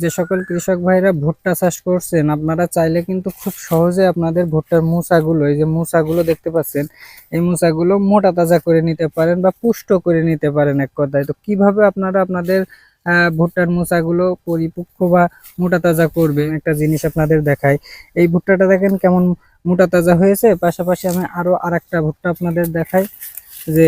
যে সকল কৃষক ভাইরা ভুট্টা চাষ করছেন, আপনারা চাইলে কিন্তু খুব সহজে আপনাদের ভুট্টার মুসাগুলো এই যে মুসাগুলো দেখতে পাচ্ছেন, এই মুসাগুলো মোটা তাজা করে নিতে পারেন বা পুষ্ট করে নিতে পারেন এক কথায়। তো কীভাবে আপনারা আপনাদের ভুট্টার মুসাগুলো পরিপক্ক বা মোটা তাজা করবেন? একটা জিনিস আপনাদের দেখায় এই ভুট্টাটা দেখেন কেমন মোটা তাজা হয়েছে। পাশাপাশি আমি আরও আরেকটা ভুট্টা আপনাদের দেখাই। যে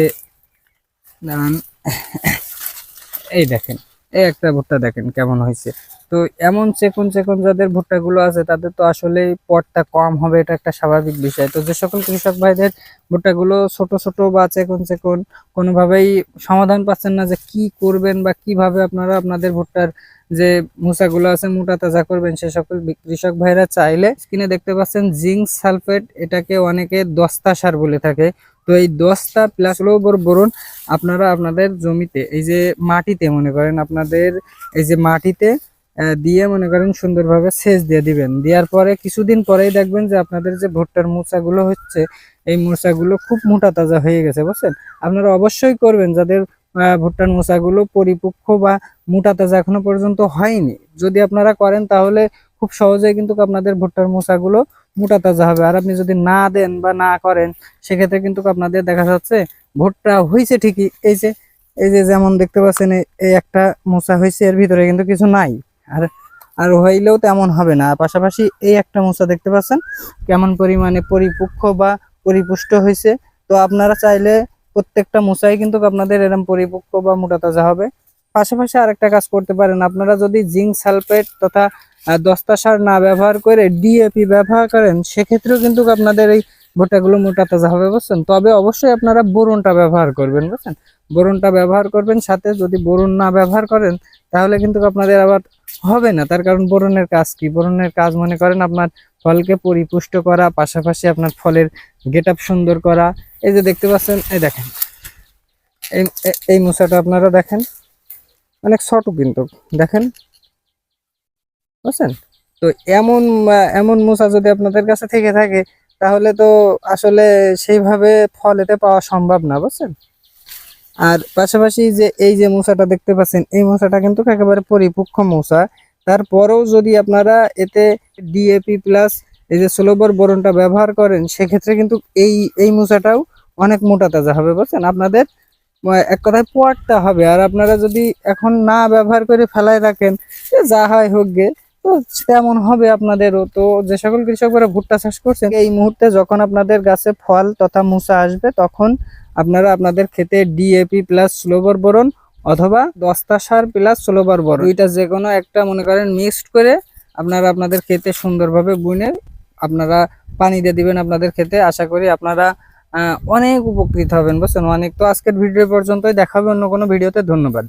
এই দেখেন। এই একটা ভুট্টা দেখেন কেমন হয়েছে। তো এমন চেকুন চেকুন যাদের ভুট্টাগুলো আছে, তাদের তো আসলে পটটা কম হবে, এটা একটা স্বাভাবিক বিষয়। তো যে সকল কৃষক ভাইদের ভুট্টাগুলো ছোট ছোট বা চেকুন চেকুন কোনোভাবেই সমাধান পাচ্ছেন না যে কি করবেন বা কীভাবে আপনারা আপনাদের ভুট্টার যে মুসাগুলো আছে, মোটা তাজা করবেন, সে সকল কৃষক ভাইরা চাইলে স্ক্রিনে দেখতে পাচ্ছেন, জিঙ্ক সালফেট, এটাকে অনেকে দস্তা সার বলে থাকে। তো এই দস্তা প্লাস বোরন আপনারা আপনাদের জমিতে, এই যে মাটিতে মনে করেন আপনাদের, এই যে মাটিতে দিয়ে মনে করেন সুন্দরভাবে সেচ দিয়ে দিবেন। দেওয়ার পরে কিছুদিন পরেই দেখবেন যে আপনাদের যে ভুট্টার মোচাগুলো হচ্ছে, এই মোচাগুলো খুব মোটা তাজা হয়ে গেছে, বুঝছেন? আপনারা অবশ্যই করবেন যাদের ভুট্টার মোচাগুলো পরিপক্ক বা মোটা তাজা এখনও পর্যন্ত হয়নি। যদি আপনারা করেন তাহলে খুব সহজেই কিন্তু আপনাদের ভুট্টার মোচাগুলো মোটা তাজা হবে। আর আপনি যদি না দেন বা না করেন, সেক্ষেত্রে কিন্তু আপনাদের দেখা যাচ্ছে ভুট্টা হয়েছে ঠিকই। এই যে এই যে যেমন দেখতে পাচ্ছেন এই- একটা মোচা হয়েছে এর ভিতরে কিন্তু কিছু নাই। আর আর হইলেও তেমন হবে না। পাশাপাশি এই একটা মোচা দেখতে পাচ্ছেন, কেমন পরিমাণে পরিপক্ক বা পরিপুষ্ট হয়েছে তো আপনারা চাইলে প্রত্যেকটা মোচাই কিন্তু আপনাদের এরকম পরিপক্ক বা মোটা তাজা হবে। পাশাপাশি আরেকটা কাজ করতে পারেন। আপনারা যদি জিঙ্ক সালফেট তথা দস্তা সার না ব্যবহার করে ডিএপি ব্যবহার করেন, সেক্ষেত্রেও কিন্তু আপনাদের এই ভুট্টাগুলো মোটা তাজা হবে, বুঝছেন? তবে অবশ্যই আপনারা বোরনটা ব্যবহার করবেন, বুঝছেন? বোরনটা ব্যবহার করবেন, সাথে যদি বোরন না ব্যবহার করেন, তাহলে কিন্তু আপনাদের আবার হবে না। তার কারণ বোরনের কাজ কি? বোরনের কাজ মনে করেন আপনার ফলকে পরিপুষ্ট করা, পাশাপাশি আপনার ফলের গেট সুন্দর করা। এই যে দেখতে পাচ্ছেন, এই দেখেন। এই এই মশাটা আপনারা দেখেন। অনেক ছোট কিন্তু, দেখেন। বুঝছেন? তো এমন এমন মশা যদি আপনাদের কাছে থেকে থাকে, তাহলে তো আসলে সেইভাবে ফল এতে পাওয়া সম্ভব না, বুঝছেন? আর পাশাপাশি যে এই যে মশাটা দেখতে পাচ্ছেন, এই মশাটা কিন্তু একেবারে পরিপক্ক মশা তারপরেও যদি আপনারা এতে ডিএপি প্লাস এই যে সোলোবর বোরনটা ব্যবহার করেন, সেক্ষেত্রে কিন্তু এই এই মশাটাও অনেক মোটা তাজা হবে, বুঝছেন? আপনাদের এক কথায় পোয়ারটা হবে। আর আপনারা যদি এখন না ব্যবহার করে ফেলায় রাখেন যা হয় হোক গে, তো তেমন হবে আপনাদেরও। তো যে সকল কৃষকরা ভুট্টা চাষ করছেন, এই মুহূর্তে যখন আপনাদের গাছে ফল তথা মুসা আসবে, তখন আপনারা আপনাদের ক্ষেতে ডিএপি প্লাস স্লোবর বোরন অথবা দস্তা সার প্লাস স্লোবর বোরন। দুইটা যে কোনো একটা, মনে করেন মিক্সড করে আপনারা আপনাদের ক্ষেতে সুন্দরভাবে বুনে আপনারা পানি দিয়ে দিবেন আপনাদের ক্ষেতে। আশা করি আপনারা অনেক উপকৃত হবেন বুঝছেন? অনেক তো আজকের ভিডিও পর্যন্তই। দেখাবে অন্য কোনো ভিডিওতে ধন্যবাদ।